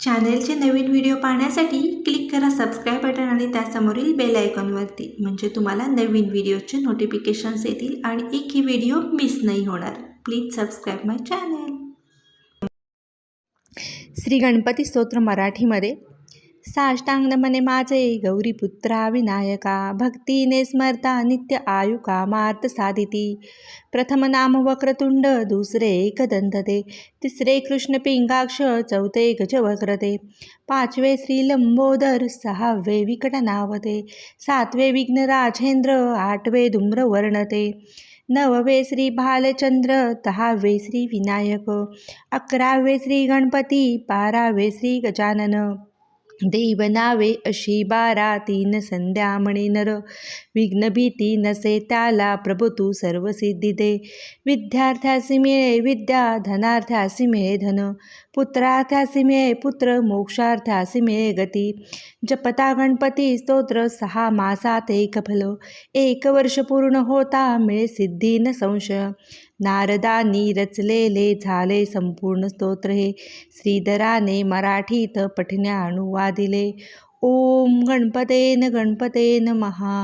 चॅनेलचे नवीन व्हिडिओ पाहण्यासाठी क्लिक करा सबस्क्राईब बटन आणि त्यासमोरील बेल आयकॉनवरती म्हणजे तुम्हाला नवीन व्हिडिओचे नोटिफिकेशन्स येतील आणि एकही व्हिडिओ मिस नाही होणार. Please subscribe my channel Shri Ganapati स्तोत्र मराठीमध्ये साष्टांग नमने माझे गौरीपुत्रा विनायका भक्तीने स्मरता नित्य आयुका मार्त साधिती. प्रथम नाम वक्रतुंड दुसरे एकदंतते तिसरे कृष्ण पिंगाक्ष चौथे गजवक्रते पाचवे श्री लंबोदर सहावे विकटनावते सातवे विघ्न राजेंद्र आठवे धूम्रवर्णते नववे श्री भालचंद्र दहावे श्री विनायक. अकरावे श्री गणपती बारावे श्री गजानन. देव नावे अशी बारा तीन संध्या म्हणे नर. विघ्नभीती नसे त्याला प्रभू तू सर्व सिद्धी दे. विद्यार्थ्यासी मिळे विद्या धनार्थ्यासी मिळे धन. पुत्रार्थ्यासी मिळे पुत्र मोक्षार्थ्यासी मिळे गती. जपता गणपती स्तोत्र सहा मासात एक फल. एक वर्ष पूर्ण होता मिळे सिद्धी न संशय. नारदानी रचलेले झाले संपूर्ण स्तोत्र हे. श्रीधराने मराठीत पठण्या दिले ओम गणपतेन गणपतेन महा